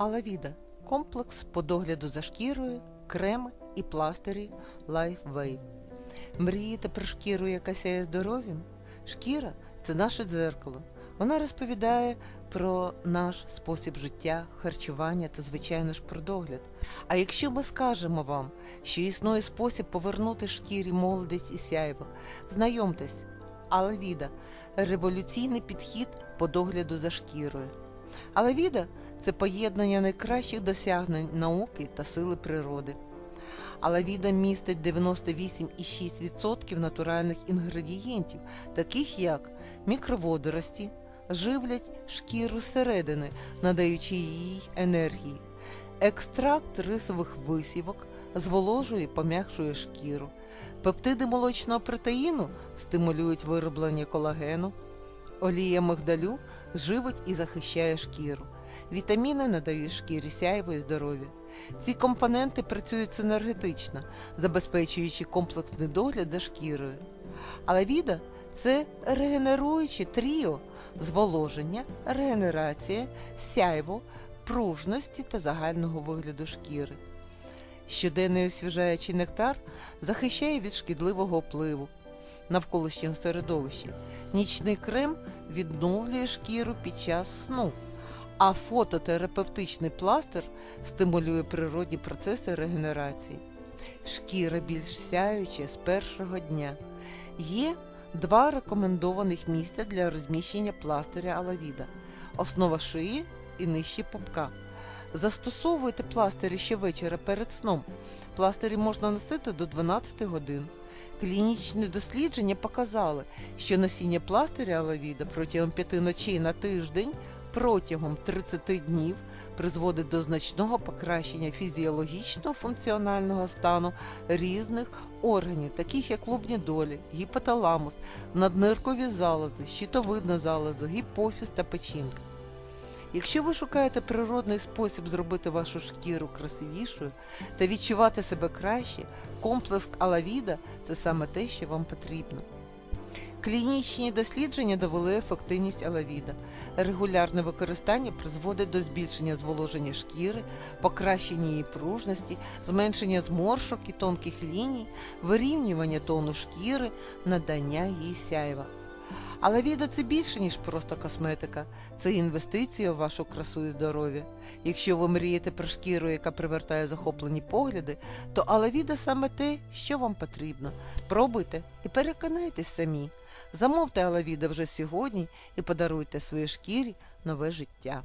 Алавіда комплекс по догляду за шкірою, креми і пластирі Life Wave. Мрієте про шкіру, яка сяє здоров'ям? Шкіра це наше дзеркало. Вона розповідає про наш спосіб життя, харчування та, звичайно ж, про догляд. А якщо ми скажемо вам, що існує спосіб повернути шкірі молодість і сяйво, знайомтесь, Алавіда революційний підхід по догляду за шкірою. Алавіда це поєднання найкращих досягнень науки та сили природи. Алавіда містить 98,6% натуральних інгредієнтів, таких як мікроводорості, живлять шкіру зсередини, надаючи їй енергії. Екстракт рисових висівок зволожує і пом'якшує шкіру. Пептиди молочного протеїну стимулюють вироблення колагену. Олія мигдалю живить і захищає шкіру. Вітаміни надають шкірі сяйво і здоров'я. Ці компоненти працюють синергетично, забезпечуючи комплексний догляд за шкірою. Алавіда це регенеруюче тріо зволоження, регенерація, сяйво, пружності та загального вигляду шкіри. Щоденний освіжаючий нектар захищає від шкідливого впливу навколишнього середовища. Нічний крем відновлює шкіру під час сну, а фототерапевтичний пластир стимулює природні процеси регенерації. Шкіра більш сяюча з першого дня. Є два рекомендованих місця для розміщення пластиря Алавіда основа шиї і нижче пупка. Застосовуйте пластирі ще вечора перед сном. Пластирі можна носити до 12 годин. Клінічні дослідження показали, що носіння пластиря Алавіда протягом 5 ночей на тиждень протягом 30 днів призводить до значного покращення фізіологічного функціонального стану різних органів, таких як лобні долі, гіпоталамус, надниркові залози, щитовидна залоза, гіпофіз та печінка. Якщо ви шукаєте природний спосіб зробити вашу шкіру красивішою та відчувати себе краще, комплекс Алавіда це саме те, що вам потрібно. Клінічні дослідження довели ефективність Алавіда. Регулярне використання призводить до збільшення зволоження шкіри, покращення її пружності, зменшення зморшок і тонких ліній, вирівнювання тону шкіри, надання їй сяйва. Алавіда це більше, ніж просто косметика. Це інвестиція в вашу красу і здоров'я. Якщо ви мрієте про шкіру, яка привертає захоплені погляди, то Алавіда саме те, що вам потрібно. Пробуйте і переконайтесь самі. Замовте Алавіда вже сьогодні і подаруйте своїй шкірі нове життя.